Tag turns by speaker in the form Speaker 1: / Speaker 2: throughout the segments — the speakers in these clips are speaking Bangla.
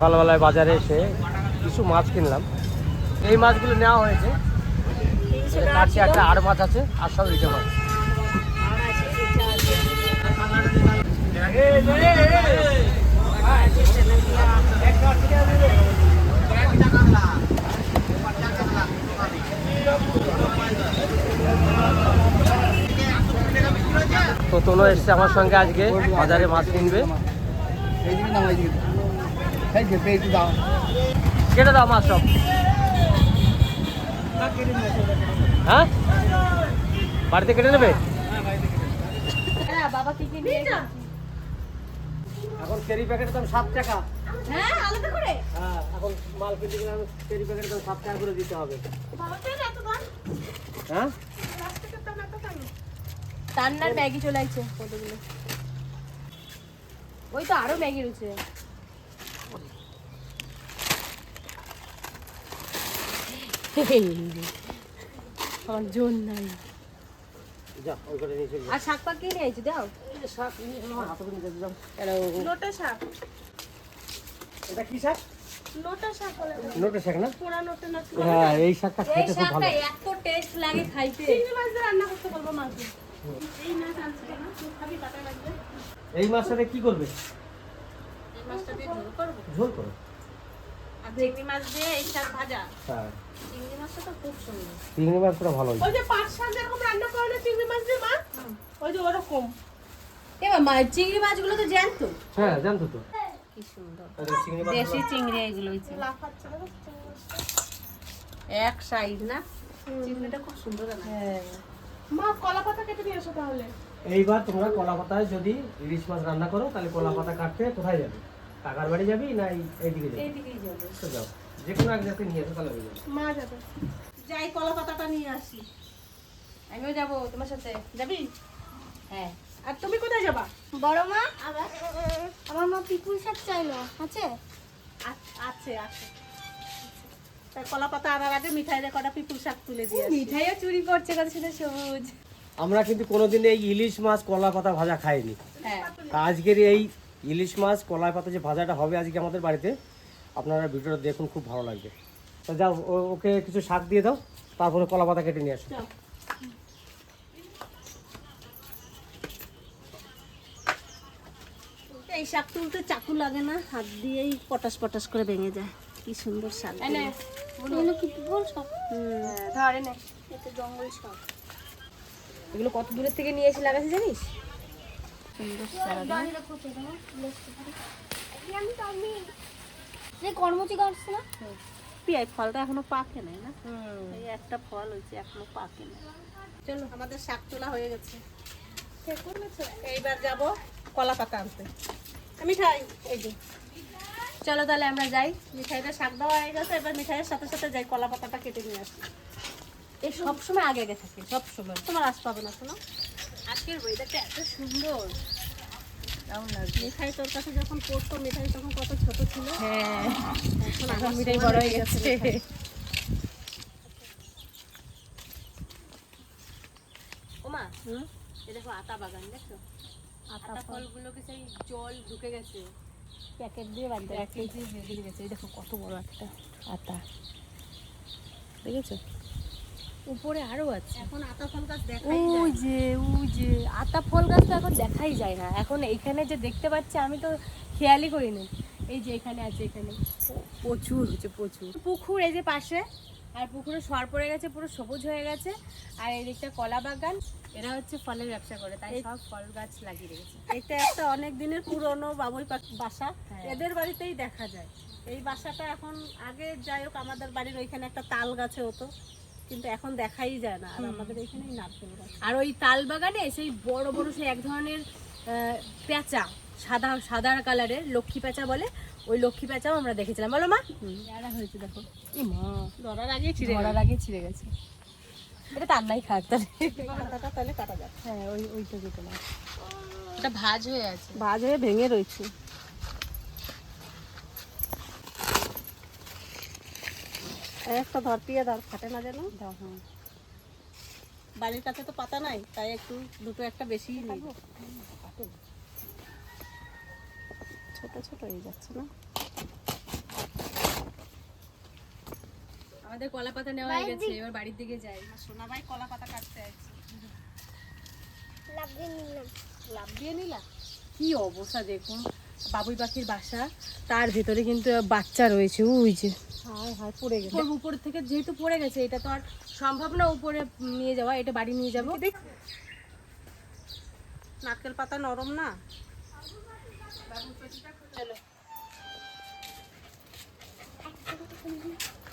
Speaker 1: সকালবেলায় বাজারে এসে কিছু মাছ কিনলাম। এই মাছগুলো নেওয়া হয়েছে। কাছে একটা আর মাছ আছে, আর সব রিটে মাছ। তো তোলো এসছে আমার সঙ্গে আজকে, বাজারে মাছ কিনবে।
Speaker 2: এই পেয়েছি দাও
Speaker 1: কেটে দাও মাছ সব হ্যাঁ বাড়িতে কেটে নেবে?
Speaker 3: হ্যাঁ বাবা কি কি নিয়ে গেছে?
Speaker 1: এখন কেরি প্যাকেটের দাম সাত টাকা।
Speaker 3: হ্যাঁ আলাদা করে?
Speaker 1: হ্যাঁ এখন মাল কিনতে গেলে আমি কেরি প্যাকেটের দাম সাত টাকা করে দিতে হবে।
Speaker 3: বাবা তো এত
Speaker 1: হ্যাঁ?
Speaker 3: রান্নার ম্যাগি চলে আসছে কতগুলো ওই তো আরও ম্যাগি রয়েছে। আমার জোর নাই
Speaker 1: যা ওই করে নিয়ে চলে যা।
Speaker 3: আর শাক পাক কে নিয়ে দাও।
Speaker 1: এই যে শাক নিয়ে হাতে করে নিয়ে যাচ্ছিলাম।
Speaker 3: লোটা শাক।
Speaker 1: এটা কি শাক?
Speaker 3: লোটা শাক বলে
Speaker 1: নোটে শাক না?
Speaker 3: পোড়া লোটা না
Speaker 1: হ্যাঁ এই শাকটা খেতে খুব ভালো।
Speaker 3: শাকটা এত টেস্ট লাগে খাইতে। চিংড়ি মাছ দিয়ে রান্না করতে বলব মাকে। এই মাছ আনছে না তুই খাবি বাটা লাগবে।
Speaker 1: এই মাছটাতে কি করবে?
Speaker 3: এই মাছটা ঝোল করব।
Speaker 1: ঝোল করো।
Speaker 3: আর চিংড়ি মাছ দিয়ে এই শাক ভাজা।
Speaker 1: হ্যাঁ।
Speaker 3: চিংড়ি মাছটা তো খুব সুন্দর।
Speaker 1: চিংড়ি মাছ পুরো ভালো
Speaker 4: ওই যে পাঁচ শাক যেরকম রান্না করে না চিংড়ি মাছ দিয়ে মা? ওই যে ওরকম।
Speaker 3: এবার মা চিংড়ি মাছগুলো তো জ্যান্ত।
Speaker 1: হ্যাঁ জানতো তো।
Speaker 3: কি সুন্দর।
Speaker 1: চিংড়ি
Speaker 3: দেশি এগুলো এক সাইজ না? চিংড়িটা খুব সুন্দর না
Speaker 4: হ্যাঁ। মা কলা পাতা কেটে নিয়ে এসো তাহলে।
Speaker 1: এইবার তোমরা কলা পাতায় যদি ইলিশ মাছ রান্না করো তাহলে কলা পাতা কাটতে কোথায় যাবে? কাকার বাড়ি যাবি না এইদিকে যাবি?
Speaker 3: এইদিকেই যাবে।
Speaker 1: যাও। যে কোনো এক জায়গায় নিয়ে এসো তাহলে হয়ে যাবে।
Speaker 4: মা যাবে। যাই কলা পাতাটা নিয়ে আসি।
Speaker 3: আমিও যাব তোমার সাথে।
Speaker 4: যাবি?
Speaker 3: হ্যাঁ।
Speaker 4: আর তুমি কোথায় যাবা?
Speaker 5: বড় মা? আমার মা পিকুল শাক চাইলো আছে?
Speaker 4: আ- আছে আছে। তাই কলা পাতা আনার আগে মিঠাই রে কটা পিপুল শাক তুলে দিয়ে
Speaker 3: মিঠাইও চুরি করছে কত সেটা সবুজ
Speaker 1: আমরা কিন্তু কোনোদিন এই ইলিশ মাছ কলা পাতা ভাজা খাইনি।
Speaker 3: হ্যাঁ।
Speaker 1: আজকের এই ইলিশ মাছ কলাই পাতা যে ভাজাটা হবে আজকে আমাদের বাড়িতে আপনারা ভিডিওটা দেখুন খুব ভালো লাগবে। তো যাও ওকে কিছু শাক দিয়ে দাও তারপরে কলা পাতা কেটে নিয়ে আসো।
Speaker 3: এই শাক তুলতে চাকু লাগে না হাত দিয়েই পটাশ পটাশ করে ভেঙে যায়। কি সুন্দর শাক
Speaker 5: এগুলো শাক?
Speaker 3: এগুলো কত দূরের থেকে নিয়ে এসে লাগাচ্ছি জানিস? সুন্দর
Speaker 5: না
Speaker 4: পিয়াই ফলটা এখনও পাকে নাই না এই একটা ফল হয়েছে এখনও পাকে নাই
Speaker 3: চলো
Speaker 4: আমাদের শাক তোলা হয়ে গেছে এইবার যাব কলা পাতা আনতে মিঠাই এই যে
Speaker 3: চলো তাহলে আমরা যাই
Speaker 4: মিঠাইটা শাক দেওয়া হয়ে গেছে এবার মিঠাইয়ের সাথে সাথে যাই কলা পাতাটা কেটে নিয়ে আসি
Speaker 3: এই সব সময় আগে আগে থাকে সব সময়
Speaker 4: তোমার আস পাবে না শোনো।
Speaker 3: আজকের ওয়েদারটা এত সুন্দর।
Speaker 4: মিঠাই তোর কাছে যখন পড়তো মিঠাই তখন কত ছোট ছিল।
Speaker 3: হ্যাঁ।
Speaker 4: এখন
Speaker 3: এখন মিঠাই বড় হয়ে গেছে। ওমা
Speaker 4: হুম?
Speaker 3: এই দেখো আতা বাগান দেখো আতা ফলগুলোকে সেই জল ঢুকে গেছে।
Speaker 4: প্যাকেট দিয়ে
Speaker 3: এক কেজি গেছে দেখো কত বড় একটা আতা। দেখেছ? উপরে আরও আছে।
Speaker 4: এখন আতা ফল গাছ দেখাই
Speaker 3: ওই। যে ওই যে আতা ফল গাছ তো এখন দেখাই যায় না। এখন এইখানে যে দেখতে পাচ্ছি আমি তো খেয়ালই করিনি। এই যে এখানে আছে এখানে। প্রচুর হচ্ছে প্রচুর। পুকুর এই যে পাশে আর পুকুরে সর পড়ে গেছে পুরো সবুজ হয়ে গেছে। আর এই দিকটা কলা বাগান এরা হচ্ছে ফলের ব্যবসা করে তাই সব ফল গাছ লাগিয়ে রেখেছে।
Speaker 4: এটা একটা অনেক দিনের পুরনো বাবুই পাখি বাসা।
Speaker 3: হ্যাঁ।
Speaker 4: এদের বাড়িতেই দেখা যায়। এই বাসাটা এখন আগে যাই হোক আমাদের বাড়ির ওইখানে একটা তাল গাছে হতো। কিন্তু এখন দেখাই যায় না আর আমাদের এখানে নারকেল গাছ।
Speaker 3: আর ওই তাল বাগানে সেই বড় বড় সেই এক ধরনের পেঁচা সাদা সাদা কালারের লক্ষ্মী পেঁচা বলে ওই লক্ষ্মী পেঁচাও আমরা দেখেছিলাম। বলো মা। পেয়ারা হয়েছে দেখো। ই মা
Speaker 4: ধরার আগেই ছিঁড়ে
Speaker 3: ধরার আগে ছিঁড়ে গেছে। এটা তার নাই তাহলে।
Speaker 4: তাহলে কাটা যাবে
Speaker 3: হ্যাঁ ওই ওইটা যেতে না এটা ভাজ হয়ে আছে।
Speaker 4: ভাজ হয়ে ভেঙে রয়েছে। একটা ধর দিয়ে দাও ফাটে না যেন? দাও হ্যাঁ। বাড়ির কাছে তো পাতা নাই তাই একটু দুটো একটা বেশি নিই ছোট ছোট হয়ে যাচ্ছে না?
Speaker 3: আমাদের কলা পাতা নেওয়া হয়ে গেছে এবার বাড়ির দিকে যাই।
Speaker 4: সোনা ভাই কলা পাতা কাটতে আছে
Speaker 5: লাভ দিয়ে নিলাম।
Speaker 3: দিয়ে নিলাম কি অবস্থা দেখুন বাবুই পাখির বাসা। তার ভেতরে কিন্তু বাচ্চা রয়েছে ওই যে।
Speaker 4: হায় হায় পড়ে গেছে।
Speaker 3: উপর উপর থেকে যেহেতু পড়ে গেছে এটা তো আর সম্ভব না উপরে নিয়ে যাওয়া এটা বাড়ি নিয়ে যাব।
Speaker 4: নারকেল পাতা নরম না?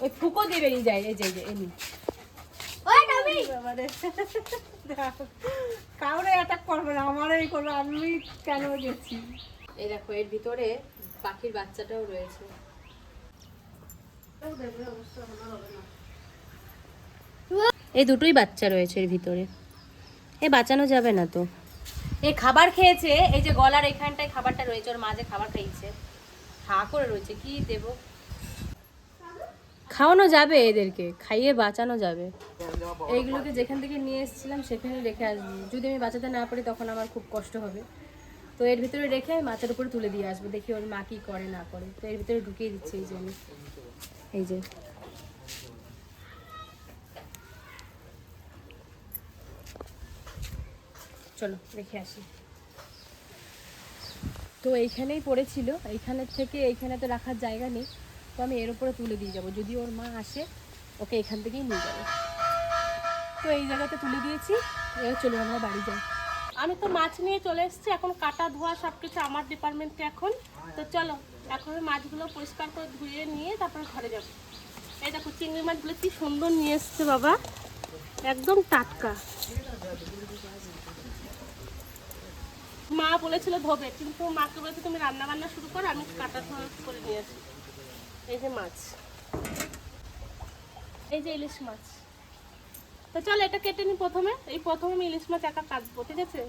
Speaker 3: ওই ফুকো দিয়ে বেরিয়ে যায় এই যে এমনি
Speaker 5: ওই টমি
Speaker 4: এবারে কাউরে অ্যাটাক করবে না আমারই করবে আমি কেন গেছি?
Speaker 3: এই দেখো এর ভিতরে পাখির বাচ্চাটাও রয়েছে। এই দুটোই বাচ্চা রয়েছে এর ভিতরে। এ বাঁচানো যাবে না তো। এ খাবার খেয়েছে এই যে গলার এখানটায় খাবারটা রয়েছে ওর মাঝে খাবার খেয়েছে হা করে রয়েছে কি দেব? খাওয়ানো যাবে এদেরকে খাইয়ে বাঁচানো যাবে। এইগুলোকে যেখান থেকে নিয়ে এসেছিলাম সেখানে রেখে আসব। যদি আমি বাঁচাতে না পারি তখন আমার খুব কষ্ট হবে। তো এর ভিতরে রেখে আমি মাথার উপরে তুলে দিয়ে আসব দেখি ওর মা কি করে না করে। তো এর ভিতরে ঢুকিয়ে দিচ্ছি এই যে আমি। এই যে। চলো রেখে আসি। তো এইখানেই পড়েছিল, এইখানের থেকে এইখানে তো রাখার জায়গা নেই, তো আমি এর উপরে তুলে দিয়ে যাব। যদি ওর মা আসে, ওকে এখান থেকেই নিয়ে যাবে। তো এই জায়গাতে তুলে দিয়েছি, এবার চলো আমরা বাড়ি যাই। আমি তো মাছ নিয়ে চলে এসেছি, এখন কাটা ধোয়া সব কিছু আমার ডিপার্টমেন্টে এখন। তো চলো এখন মাছগুলো পরিষ্কার করে ধুয়ে নিয়ে তারপরে ঘরে যাব। এই দেখো, চিংড়ি মাছগুলো কি সুন্দর নিয়ে এসছে বাবা। একদম টাটকা। মা বলেছিল ধোবে, কিন্তু মাকে বলেছে, তুমি রান্না বান্না শুরু করো, আমি কাটা করে নিয়ে আসি। এই যে মাছ। এই যে ইলিশ মাছ। তো চল, এটা কেটে নি প্রথমে। এই প্রথমে আমি ইলিশ মাছ একা কাটবো, ঠিক আছে?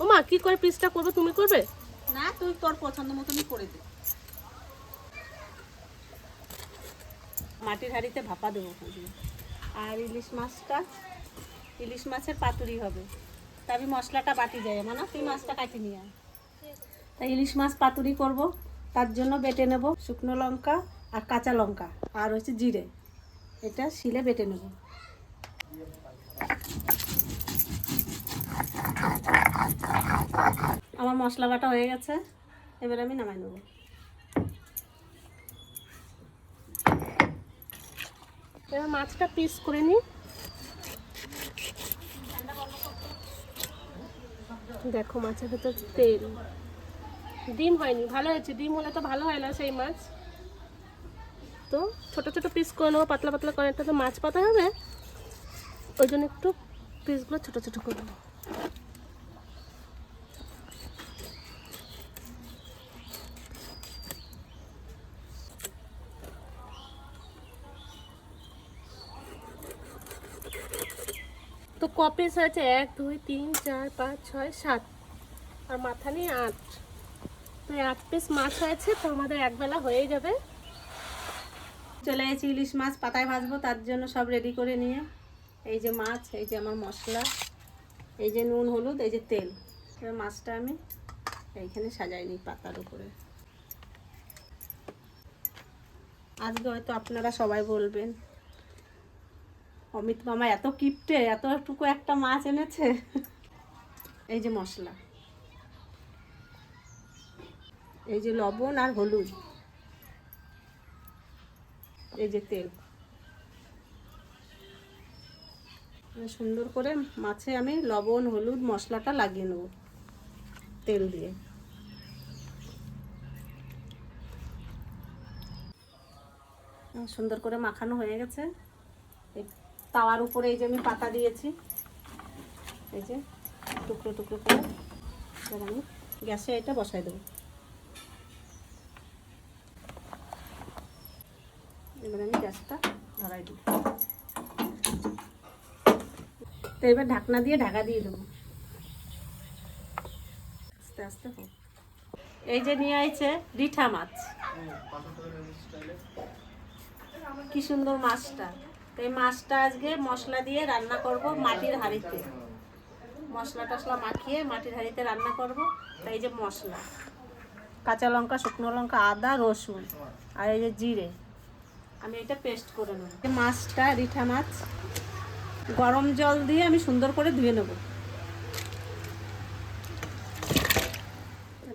Speaker 3: ও মা, কি করে পিসটা করবে? তুমি করবে?
Speaker 4: না তুই তোর পছন্দ মতনই করে দে। মাটির হাঁড়িতে ভাপা দেবো আর ইলিশ মাছটা, ইলিশ মাছের পাতুরি হবে। তা আমি মশলাটা বাটি যাই না? তুই মাছটা কাটি নিয়ে আয়। তাই ইলিশ মাছ পাতুরি করব, তার জন্য বেটে নেব শুকনো লঙ্কা আর কাঁচা লঙ্কা। আর হচ্ছে জিরে। এটা শিলে বেটে নেব। আমার মশলা বাটা হয়ে গেছে। এবার আমি নামাই নেব।
Speaker 3: এবার মাছটা পিস করে নিই। দেখো মাছের ভেতর তেল। ডিম হয়নি, ভালো হয়েছে। ডিম হলে তো ভালো হয় না সেই মাছ। তো ছোট ছোট পিস করে নেব, পাতলা পাতলা করে। একটা তো মাছ পাতা হবে। ওই জন্য একটু পিসগুলো ছোট ছোট করে নেব। ক পিস হয়েছে এক, দুই, তিন, চার, পাঁচ, ছয়, সাত। আর মাথা নিয়ে আট। তো আট পিস মাছ হয়েছে, তো আমাদের একবেলা হয়ে যাবে।
Speaker 4: চলে এসেছি ইলিশ মাছ, পাতায় ভাজবো, তার জন্য সব রেডি করে নিয়ে। এই যে মাছ, এই যে আমার মশলা, এই যে নুন, হলুদ, এই যে তেল। এবার মাছটা আমি এইখানে সাজাই নিই পাতার উপরে। আজকে হয়তো আপনারা সবাই বলবেন অমিত মামা এত কিপটে, এতটুকু একটা মাছ এনেছে। এই যে মশলা। এই যে লবণ আর হলুদ। এই যে তেল। সুন্দর করে মাছে আমি লবণ, হলুদ, মশলাটা লাগিয়ে নেব তেল দিয়ে। সুন্দর করে মাখানো হয়ে গেছে। তাওয়ার উপরে এই যে আমি পাতা দিয়েছি। এই যে টুকরো টুকরো করে এবার আমি গ্যাসে এটা বসাই দেবো। এবার আমি গ্যাসটা ধরাই দিই। তো এবার ঢাকনা দিয়ে ঢাকা দিয়ে দেবো। আস্তে আস্তে হোক। এই যে নিয়ে আইছে রিঠা মাছ। কি সুন্দর মাছটা। তো এই মাছটা আজকে মশলা দিয়ে রান্না করব মাটির হাঁড়িতে। মশলা টশলা মাখিয়ে মাটির হাঁড়িতে রান্না করব। তাই এই যে মশলা। কাঁচা লঙ্কা, শুকনো লঙ্কা, আদা, রসুন আর এই যে জিরে। আমি এটা পেস্ট করে নেব। এই মাছটা, রিঠা মাছ, গরম জল দিয়ে আমি সুন্দর করে ধুয়ে নেব।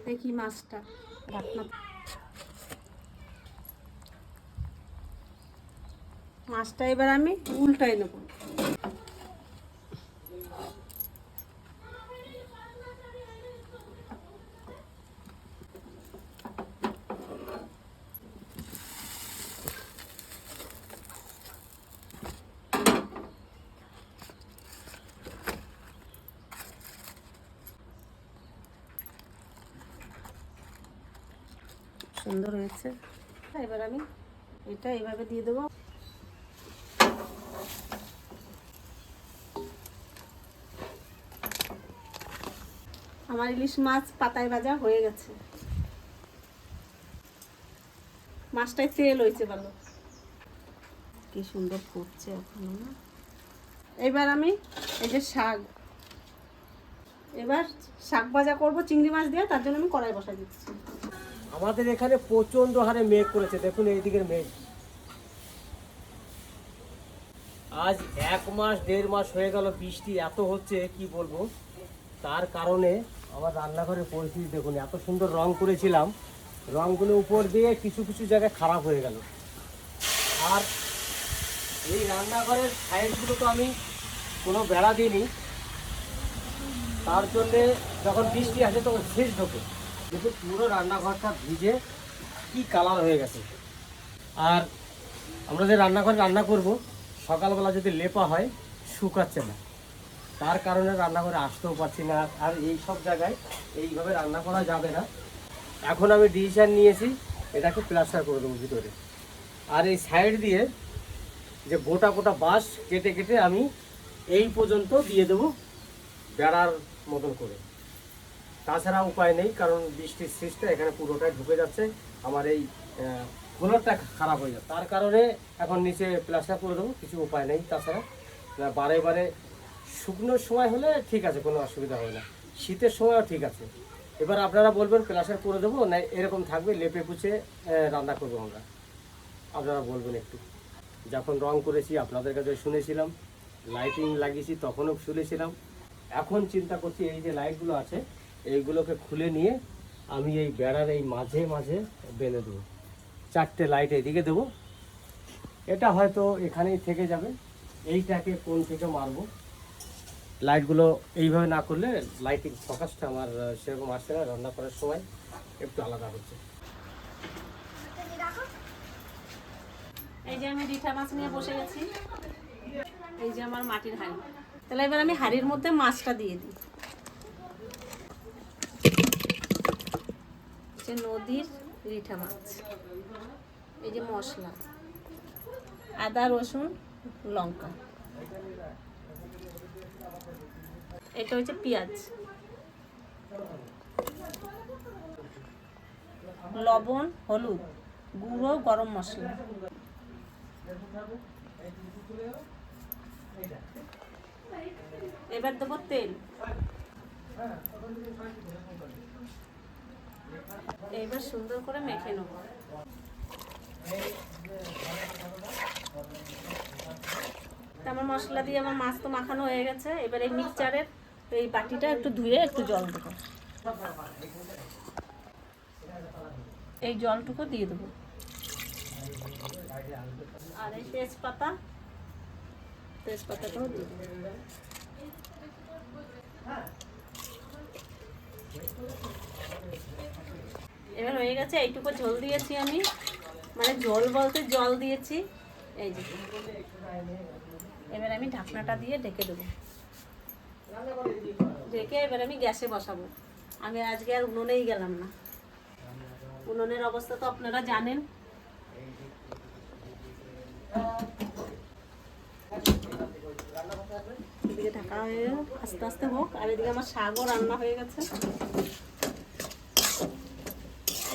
Speaker 4: দেখি মাছটা। ঢাকনা মাছটা এবার আমি উল্টাই নেব। সুন্দর হয়েছে। এবার আমি এটা এইভাবে দিয়ে দেবো। আমার ইলিশ মাছ পাতায় ভাজা হয়ে গেছে। মাছটায় তেল হয়েছে ভালো। কি সুন্দর ফুটছে এখনও না? এবার আমি এই যে শাক। এবার শাক ভাজা করব চিংড়ি মাছ দিয়ে তার জন্য আমি কড়াই বসাই দিচ্ছি।
Speaker 1: আমাদের এখানে প্রচণ্ড হারে মেঘ করেছে দেখুন এই দিকের মেঘ। আজ এক মাস দেড় মাস হয়ে গেল বৃষ্টি এত হচ্ছে কি বলব? তার কারণে আমার রান্নাঘরের পরিস্থিতি দেখুন, এত সুন্দর রং করেছিলাম। রংগুলো উপর দিয়ে কিছু কিছু জায়গায় খারাপ হয়ে গেল। আর এই রান্নাঘরের সাইডগুলো তো আমি কোনো বেড়া দিইনি। তার জন্যে যখন বৃষ্টি আসে তখন শেষ ঢোকে। দেখুন পুরো রান্নাঘরটা ভিজে কি কালার হয়ে গেছে। আর আমরা যে রান্নাঘরে রান্না করব, সকালবেলা যদি লেপা হয়, শুকাচ্ছে না। তার কারণে রান্নাঘরে আসতেও পারছি না, আর এই সব জায়গায় এইভাবে রান্না করা যাবে না। এখন আমি ডিসিশন নিয়েছি, এটাকে প্লাস্টার করে দেবো ভিতরে। আর এই সাইড দিয়ে যে গোটা গোটা বাঁশ কেটে কেটে আমি এই পর্যন্ত দিয়ে দেবো বেড়ার মতন করে। তাছাড়া উপায় নেই, কারণ বৃষ্টির সিস্টা এখানে পুরোটাই ঢুকে যাচ্ছে। আমার এই ফ্লোরটা খারাপ হয়ে যাচ্ছে। তার কারণে এখন নিচে প্লাস্টার করে দেবো, কিছু উপায় নেই। তাছাড়া বারে বারে শুকনোর সময় হলে ঠিক আছে, কোনো অসুবিধা হবে না। শীতের সময়ও ঠিক আছে। এবার আপনারা বলবেন প্লাস্টার করে দেবো না এরকম থাকবে, লেপে পুছে রান্না করব আমরা। আপনারা বলবেন একটু। যখন রং করেছি, আপনাদের কাছে শুনেছিলাম, লাইটিং লাগিয়েছি, তখনও শুনেছিলাম। এখন চিন্তা করছি এই যে লাইটগুলো আছে, এইগুলোকে খুলে নিয়ে আমি এই বেড়ার এই মাঝে মাঝে বেঁধে দেবো। চারটে লাইট এদিকে দেবো। এটা হয়তো এখানেই থেকে যাবে। এইটাকে কোন থেকে মারবো? লাইটগুলো এইভাবে না করলে লাইটিং ফোকাসটা আমার সেরকম আসছে না, রান্না করার সময় একটু আলাদা হচ্ছে।
Speaker 4: এই যে আমি রিঠা মাছ নিয়ে বসে গেছি। এই যে আমার মাটির হাঁড়ি। তাহলে এবার আমি হাঁড়ির মধ্যে মাছটা দিয়ে দিই। যে নদীর রিঠা মাছ। এই যে মশলা। আদা, রসুন, লঙ্কা। এটা হচ্ছে পেঁয়াজ। লবণ, হলুদ, গুঁড়ো, গরম মশলা। এবার দেবো তেল। এবার সুন্দর করে মেখে নেব। আমার মশলা দিয়ে আমার মাছ তো মাখানো হয়ে গেছে। এবার এই মিক্সচারের এই বাটিটা একটু ধুয়ে একটু জল দেবো। এই জলটুকু দিয়ে দেবো। আর এই তেজপাতা, তেজপাতাটাও দিয়ে এবার হয়ে গেছে, এইটুকু ঝোল দিয়েছি আমি। মানে ঝোল বলতে জল দিয়েছি। এই যে। এবার আমি ঢাকনাটা দিয়ে ঢেকে দেবো। ঢেকে এবার আমি গ্যাসে বসাবো। আমি আজকে আর উনুনেই গেলাম না। উনুনের অবস্থা তো আপনারা জানেন। এদিকে ঢাকা হয়ে আস্তে আস্তে হোক। আর এদিকে আমার শাকও রান্না হয়ে গেছে।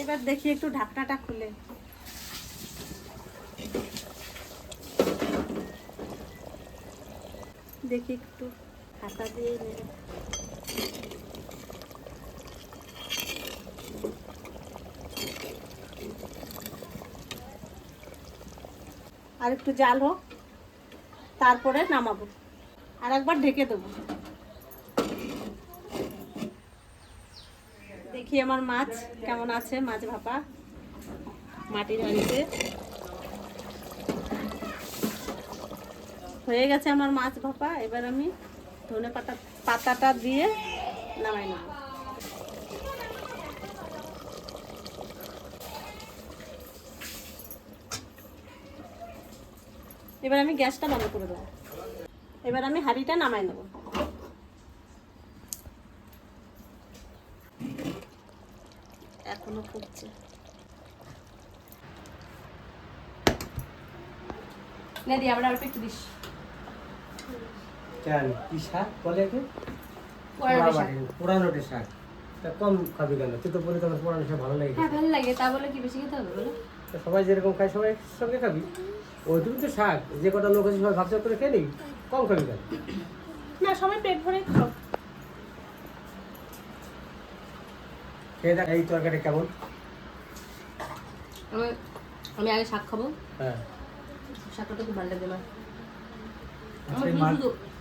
Speaker 4: এবার দেখি একটু ঢাকনাটা খুলে। দেখি একটু। হাতা দিয়ে আর একটু জাল হোক, তারপরে নামাবো। আর একবার ঢেকে দেবো। দেখি আমার মাছ কেমন আছে, মাছ ভাপা, মাটির হাঁড়িতে হয়ে গেছে আমার মাছ ভাপা, এবার আমি ধনে পাতা পাতাটা দিয়ে নামাই নেব। এবার আমি গ্যাসটা বন্ধ করে দেবো। এবার আমি হাঁড়িটা নামাই নেব। এখনও ফুটছে।
Speaker 3: না দি, আবার অল্প একটু দিস।
Speaker 1: কেন কি শাক বলে একে?
Speaker 3: পুরানো শাক।
Speaker 1: তা কম খাবি কেন? তুই তো বলি তোমার পুরানো শাক ভালো লাগে।
Speaker 3: হ্যাঁ ভালো লাগে। তা বলে কি বেশি খেতে হবে বলো?
Speaker 1: সবাই যেরকম খায় সবাই সঙ্গে খাবি। ওইটুকু তো শাক। যে কটা লোক আছে সবাই ভাবছা করে নিবি। কম খাবি কেন?
Speaker 4: না সবাই পেট ভরে খাও।
Speaker 1: খেয়ে দেখ এই তরকারি কেমন?
Speaker 3: আমি আগে শাক খাব।
Speaker 1: হ্যাঁ।
Speaker 3: শাকটা তো খুব ভালো লাগে আমার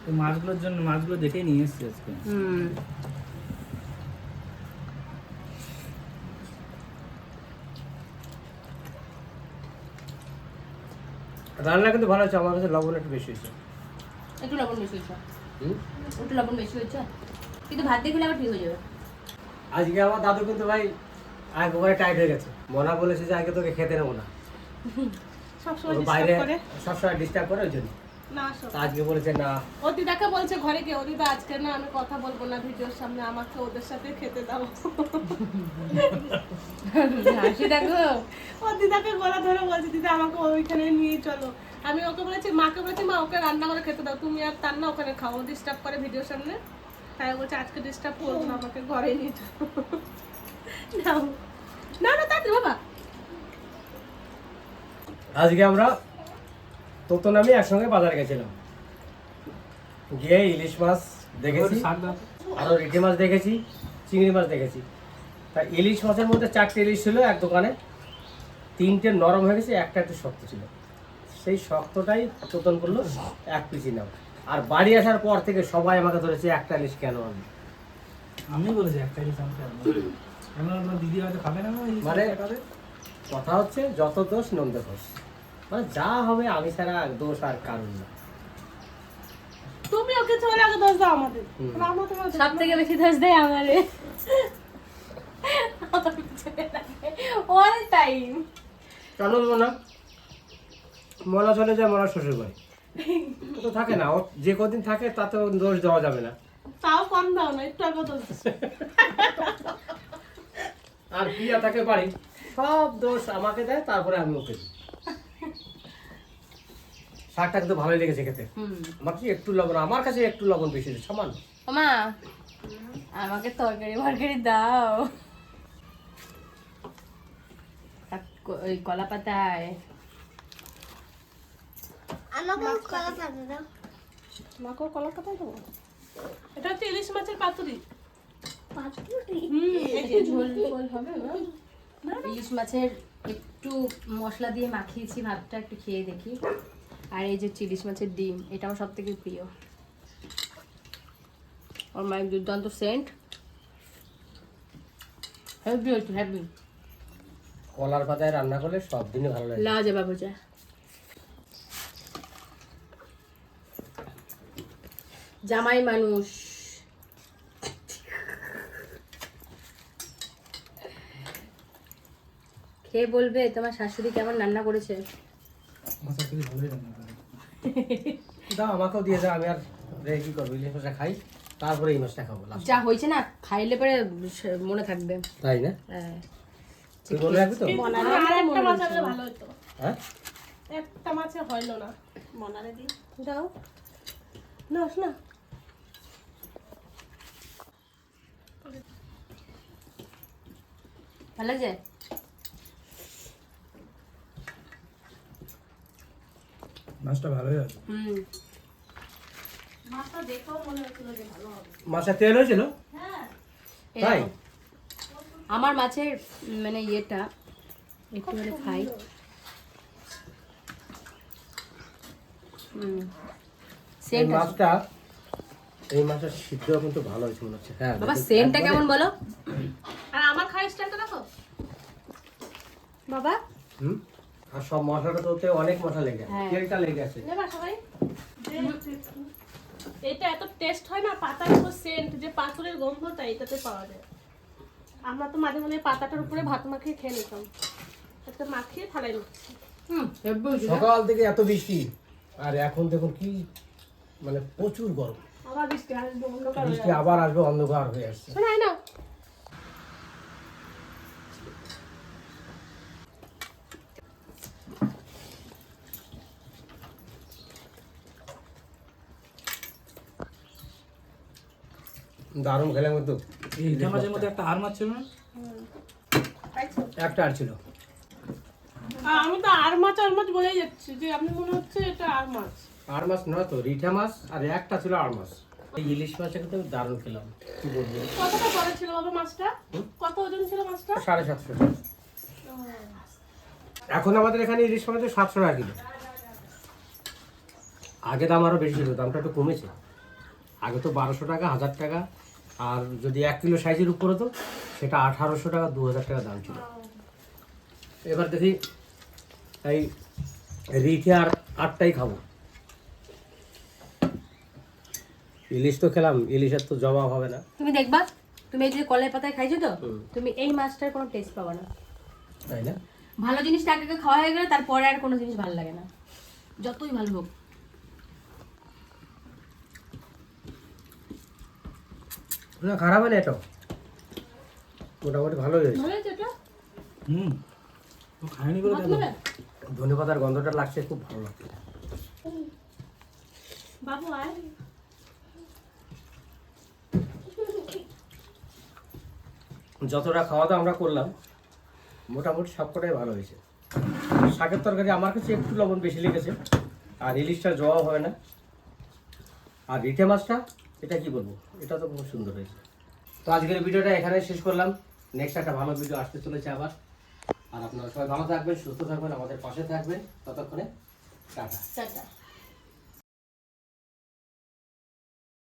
Speaker 2: এই মাছগুলোর জন্য মাছগুলো দেখে নিয়ে এসেছি আজকে।
Speaker 3: হুম।
Speaker 1: রান্না কিন্তু ভালো হচ্ছে আমার কাছে লবণ একটু বেশি হয়েছে।
Speaker 3: একটু লবণ বেশি হয়েছে?
Speaker 1: হুম?
Speaker 3: একটু লবণ বেশি হয়েছে? কিন্তু ভাত দিয়ে খেলে আবার ঠিক হয়ে যাবে।
Speaker 1: আজকে আমার দাদু কিন্তু ভাই একবারে টাইট হয়ে গেছে। মনা বলেছে যে আগে তোকে খেতে নেব না।
Speaker 4: সবসময়
Speaker 1: বাইরে সবসময় ডিস্টার্ব করে ওই জন্য। তা আজকে বলেছে না।
Speaker 4: ও দিদাকে বলছে ঘরে গিয়ে ও দিদা আজকে না আমি কথা বলব না ভিডিওর সামনে আমাকে ওদের সাথে খেতে দাও।
Speaker 3: হাসি দেখো।
Speaker 4: ও দিদাকে গলা ধরে বলছে দিদা আমাকে ওইখানে নিয়ে চলো। আমি ওকে বলেছি মাকে বলেছি মা ওকে রান্না করে খেতে দাও। তুমি আর তার না ওখানে খাও ডিস্টার্ব করে ভিডিওর সামনে। তাই বলছে আজকে ডিস্টার্ব করব না আমাকে ঘরে নিয়ে চলো। না না তাড়াতাড়ি বাবা।
Speaker 1: আজকে আমরা তোতন আমি একসঙ্গে বাজারে গেছিলাম। গিয়ে ইলিশ মাছ দেখেছি আরও রিঠে মাছ দেখেছি চিংড়ি মাছ দেখেছি। তা ইলিশ মাছের মধ্যে চারটে ইলিশ ছিল এক দোকানে তিনটে নরম হয়ে গেছে একটা একটু শক্ত ছিল। সেই শক্তটাই তোতন করল এক পিসি নাও আর বাড়ি আসার পর থেকে সবাই আমাকে ধরেছে একটা ইলিশ কেন আমি
Speaker 2: আমি বলেছি একটা ইলিশ আমি দিদি হয়তো খাবে না
Speaker 1: মানে কথা হচ্ছে যত দোষ নন্দ দোষ। মানে যা হবে আমি ছাড়া দোষ আর কারণ না।
Speaker 4: তুমি ওকে চলে আগে দোষ দাও আমাদের।
Speaker 3: সব থেকে বেশি দোষ দেয় আমারে। অল টাইম
Speaker 1: কেন দেবো না মলা চলে যায় মলা শ্বশুর বাড়ি তো থাকে না ও যে কদিন থাকে তাতে দোষ দেওয়া যাবে না।
Speaker 4: তাও কম দাও না একটু আগে দোষ
Speaker 1: আর প্রিয়া থাকে বাড়ি সব দোষ আমাকে দেয় তারপরে আমি ওকে দিই। শাকটা কিন্তু ভালোই লেগেছে খেতে।
Speaker 3: হুম।
Speaker 1: আমার কি একটু লবণ? আমার কাছে একটু লবণ বেশি দিচ্ছে, সমান।
Speaker 3: মা আমাকে তরকারি ফরকারি দাও। ওই কলা পাতায়।
Speaker 5: আমাকেও কলা পাতা দাও।
Speaker 4: মাকেও কলা পাতায় দেবো? এটা হচ্ছে ইলিশ মাছের পাতুরি।
Speaker 5: পাতুরি?
Speaker 3: এই যে ঝোল ঝোল হবে না? ইলিশ মাছের একটু মশলা দিয়ে মাখিয়েছি ভাতটা একটু খেয়ে দেখি। আর এই যে চিলিশ মাছের ডিম এটা আমার সব থেকে প্রিয়। ওর মায়ের দুর্দান্ত সেন্ট হেভি হচ্ছে হেভি
Speaker 1: কলার পাতায় রান্না করলে সব দিনই ভালো লাগে।
Speaker 3: লাজবাব হচ্ছে জামাই মানুষ। খেয়ে বলবে তোমার শাশুড়ি কেমন রান্না করেছে?
Speaker 2: আমার শাশুড়ি ভালোই রান্না করে
Speaker 1: দাও আমাকেও দিয়ে যাও আমি আর রে কি করব ইলিশ মাছটা খাই তারপরে এই মাছটা খাব।
Speaker 3: যা হয়েছে না খাইলে পরে মনে থাকবে।
Speaker 1: তাই না?
Speaker 3: হ্যাঁ।
Speaker 1: তুই মনে রাখবি তো?
Speaker 4: মনারে আর একটা মাছ আনলে ভালো হতো।
Speaker 1: হ্যাঁ?
Speaker 4: একটা মাছে হইল না। মনারে দি দাও। নাস না।
Speaker 3: ভালো লাগছে
Speaker 2: মাছটা ভালোই আছে।
Speaker 3: হুম।
Speaker 4: মাছটা দেখেও মনে হচ্ছিল যে ভালো হবে।
Speaker 1: মাছের তেল হয়েছিল?
Speaker 3: এই
Speaker 1: তাই?
Speaker 3: আমার মাছের মানে ইয়েটা একটু মানে খাই হুম। সেন্ট
Speaker 1: মাছটা এই মাছটা সিদ্ধ কিন্তু ভালো হয়েছে মনে হচ্ছে। হ্যাঁ
Speaker 3: বাবা সেন্টটা কেমন বলো?
Speaker 6: আর আমার খাওয়ার স্টাইলটা দেখো। বাবা।
Speaker 1: হুম? আর সব মশলাটা তো ওতে অনেক মশলা লেগে
Speaker 3: হ্যাঁ।
Speaker 1: তেলটা লেগে আছে।
Speaker 6: এটা এত টেস্ট হয় না পাতার উপর সেন্ট যে পাথরের গন্ধটা এটাতে পাওয়া যায়। আমরা তো মাঝে মাঝে পাতাটার উপরে ভাত মাখিয়ে খেয়ে নিতাম। একটা মাখিয়ে থালাই নিচ্ছি।
Speaker 1: সকাল থেকে এত বৃষ্টি। আর এখন দেখুন কি মানে প্রচুর গরম।
Speaker 6: আবার বৃষ্টি আসবে অন্ধকার
Speaker 1: বৃষ্টি আবার আসবে অন্ধকার হয়ে আসছে।
Speaker 6: শোনা না
Speaker 1: দারুণ খেলাম কিন্তু
Speaker 2: মাছের মধ্যে একটা আর মাছ ছিল না?
Speaker 1: একটা আর ছিল।
Speaker 6: আমি তো আর মাছ আর মাছ বলেই যাচ্ছি যে আপনি মনে হচ্ছে এটা আর মাছ।
Speaker 1: আর মাছ নয় তো রিঠা মাছ আর একটা ছিল আর মাছ। এই ইলিশ মাছটা কিন্তু আমি দারুণ খেলাম। কি বলব?
Speaker 6: কতটা বড় ছিল বাবা মাছটা? কত ওজন ছিল মাছটা?
Speaker 1: সাড়ে সাতশো। এখন আমাদের এখানে ইলিশ মাছ সাতশো টাকা কিলো। আগে দাম আরও বেশি ছিল দামটা একটু কমেছে। আগে তো বারোশো টাকা হাজার টাকা আর যদি এক কিলো সাইজের উপর হতো সেটা আঠারোশো টাকা দু হাজার টাকা দাম ছিল। এবার দেখি এই রিঠে আর আটটাই খাব। ইলিশ তো খেলাম ইলিশের তো জবাব হবে না।
Speaker 3: তুমি দেখবা তুমি এই যে কলের পাতায় খাইছো তো তুমি এই মাছটার কোনো টেস্ট পাবে না।
Speaker 1: তাই না?
Speaker 3: ভালো জিনিসটা আগে খাওয়া হয়ে গেলে তারপরে আর কোনো জিনিস ভালো লাগে না। যতই ভালো হোক।
Speaker 1: না খারাপ হয় না এটাও। মোটামুটি ভালোই হয়েছে।
Speaker 6: এটা?
Speaker 2: হুম। ও খায়নি
Speaker 6: ভাত
Speaker 2: দেখো
Speaker 1: ধনে পাতার গন্ধটা লাগছে খুব ভালো লাগছে।
Speaker 6: বাবু আয়।
Speaker 1: যতটা খাওয়া দাওয়া আমরা করলাম মোটামুটি সবকটাই ভালো হয়েছে। শাকের তরকারি আমার কাছে একটু লবণ বেশি লেগেছে আর ইলিশটার জবাব হয় না। আর রিঠে মাছটা এটা কি বলব? এটা তো খুব সুন্দর হয়েছে। তো আজকের ভিডিওটা এখানে শেষ করলাম। নেক্সট একটা ভালো ভিডিও আসতে চলেছে আবার। আর আপনারা সবাই ভালো থাকবেন, সুস্থ থাকবেন, আমাদের পাশে থাকবেন। ততক্ষণে টাটা।
Speaker 3: টাটা।